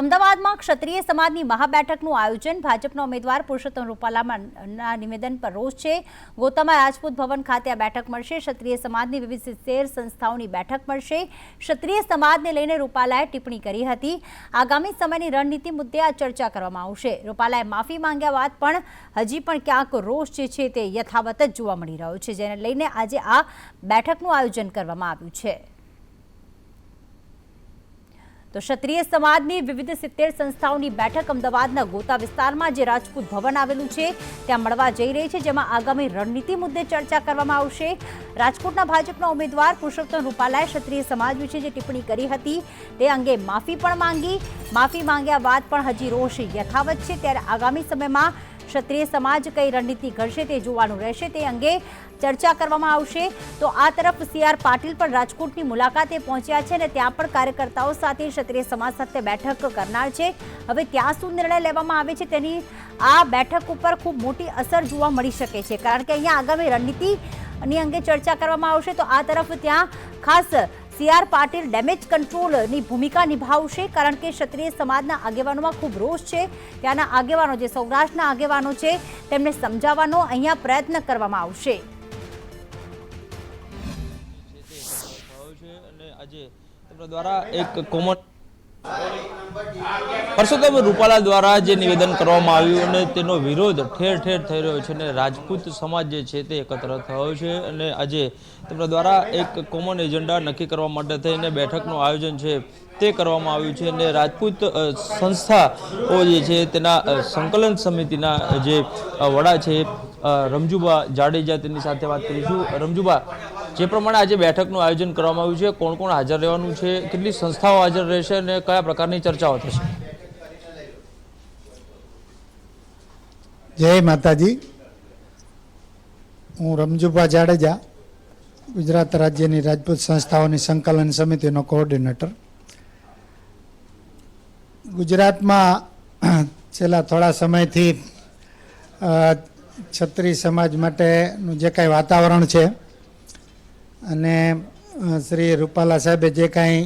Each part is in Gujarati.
અમદાવાદમાં ક્ષત્રિય સમાજની મહાબેઠકનું આયોજન. ભાજપના ઉમેદવાર પુરુષોત્તમ રૂપાલાના નિવેદન પર રોષ છે. ગોતામાં રાજપૂત ભવન ખાતે આ બેઠક મળશે. ક્ષત્રિય સમાજની વિવિધ સિત્તેર સંસ્થાઓની બેઠક મળશે. ક્ષત્રિય સમાજને લઈને રૂપાલાએ ટિપ્પણી કરી હતી. આગામી સમયની રણનીતિ મુદ્દે આ ચર્ચા કરવામાં આવશે. રૂપાલાએ માફી માંગ્યા બાદ પણ હજી પણ ક્યાંક રોષ જે છે તે યથાવત જ જોવા મળી રહ્યો છે, જેને લઈને આજે આ બેઠકનું આયોજન કરવામાં આવ્યું છે. તો ક્ષત્રિય સમાજની વિવિધ સિત્તેર સંસ્થાઓની બેઠક અમદાવાદના ગોતા વિસ્તારમાં જે રાજપૂત ભવન આવેલું છે, ત્યાં મળવા જઈ રહી છે, જેમાં આગામી રણનીતિ મુદ્દે ચર્ચા કરવામાં આવશે. રાજકોટના ભાજપના ઉમેદવાર પુરુષોત્તમ રૂપાલાએ ક્ષત્રિય સમાજ વિશે જે ટિપ્પણી કરી હતી, તે અંગે માફી પણ માંગી. માફી માંગ્યા બાદ પણ હજી રોષ યથાવત છે. ત્યારે આગામી સમયમાં ક્ષત્રિય સમાજ કઈ રણનીતિ ઘડશે તે જોવાનું રહેશે તે અંગે ચર્ચા કરવામાં આવશે. તો આ તરફ સી આર પાટીલ પણ રાજકોટની મુલાકાતે પહોંચ્યા છે અને ત્યાં પણ કાર્યકર્તાઓ સાથે ક્ષત્રિય સમાજ સાથે બેઠક કરનાર છે. હવે ત્યાં શું નિર્ણય લેવામાં આવે છે તેની આ બેઠક ઉપર ખૂબ મોટી અસર જોવા મળી શકે છે. કારણ કે અહીંયા આગામી રણનીતિની અંગે ચર્ચા કરવામાં આવશે તો આ તરફ ત્યાં ખાસ સી આર પાટીલ ડેમેજ કંટ્રોલની ભૂમિકા નિભાવશે કારણ કે ક્ષત્રિય સમાજના આગેવાનોમાં ખૂબ રોષ છે ત્યાંના આગેવાનો જે સૌરાષ્ટ્રના આગેવાનો છે તેમને સમજાવવાનો અહીંયા પ્રયત્ન કરવામાં આવશે દ્વારા એક કોમન પરસોત્તમ રૂપાલા દ્વારા જે નિવેદન કરવામાં આવ્યું અને તેનો વિરોધ ઠેર ઠેર થઈ રહ્યો છે અને રાજપૂત સમાજ જે છે તે એકત્ર થયો છે અને આજે તેમના દ્વારા એક કોમન એજન્ડા નક્કી કરવા માટે થઈને બેઠકનું આયોજન છે તે કરવામાં આવ્યું છે અને રાજપૂત સંસ્થાઓ જે છે તેના સંકલન સમિતિના જે વડા છે રમજુબા જાડેજા તેની સાથે વાત કરીશું. રમજુબા જે પ્રમાણે આજે બેઠકનું આયોજન કરવામાં આવ્યું છે, કોણ કોણ હાજર રહેવાનું છે, કેટલી સંસ્થાઓ હાજર રહેશે અને કયા પ્રકારની ચર્ચાઓ થશે? જય માતાજી. હું રમજુભા જાડેજા, ગુજરાત રાજ્યની રાજપૂત સંસ્થાઓની સંકલન સમિતિનો કોઓર્ડિનેટર. ગુજરાતમાં છેલ્લા થોડા સમયથી છત્રી સમાજ માટેનું જે કાંઈ વાતાવરણ છે અને શ્રી રૂપાલા સાહેબે જે કાંઈ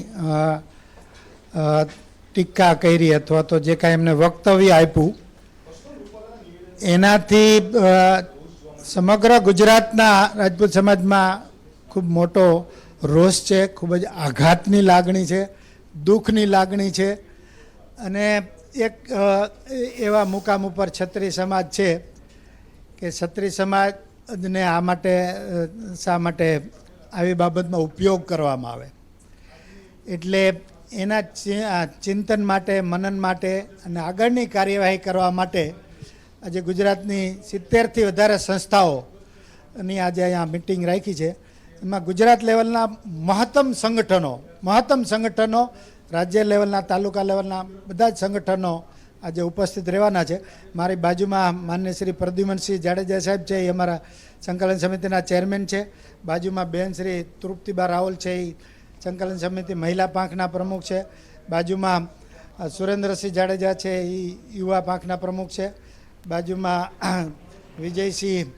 ટીકા કરી અથવા તો જે કાંઈ એમને વક્તવ્ય આપ્યું, એનાથી સમગ્ર ગુજરાતના રાજપૂત સમાજમાં ખૂબ મોટો રોષ છે, ખૂબ જ આઘાતની લાગણી છે, દુઃખની લાગણી છે. અને એક એવા મુકામ ઉપર છત્રી સમાજ છે કે છત્રી સમાજને આ માટે શા માટે આવી બાબતમાં ઉપયોગ કરવામાં આવે. એટલે એના ચિંતન માટે, મનન માટે અને આગળની કાર્યવાહી કરવા માટે આજે ગુજરાતની સિત્તેરથી વધારે સંસ્થાઓની આજે અહીંયા મિટિંગ રાખી છે. એમાં ગુજરાત લેવલના મહત્તમ સંગઠનો મહત્તમ સંગઠનો રાજ્ય લેવલના, તાલુકા લેવલના બધા જ સંગઠનો આજે ઉપસ્થિત રહેવાના છે. મારી બાજુમાં માન્ય શ્રી પ્રદ્યુમનસિંહ જાડેજા સાહેબ છે, એ અમારા સંકલન સમિતિના ચેરમેન છે. બાજુમાં બેન શ્રી તૃપ્તિબા રાવલ છે, એ સંકલન સમિતિ મહિલા પાંખના પ્રમુખ છે. બાજુમાં સુરેન્દ્રસિંહ જાડેજા છે, એ યુવા પાંખના પ્રમુખ છે. બાજુમાં વિજયસિંહ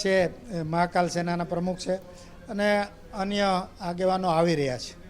છે મહાકાલ સેનાના પ્રમુખ છે. અને અન્ય આગેવાનો આવી રહ્યા છે.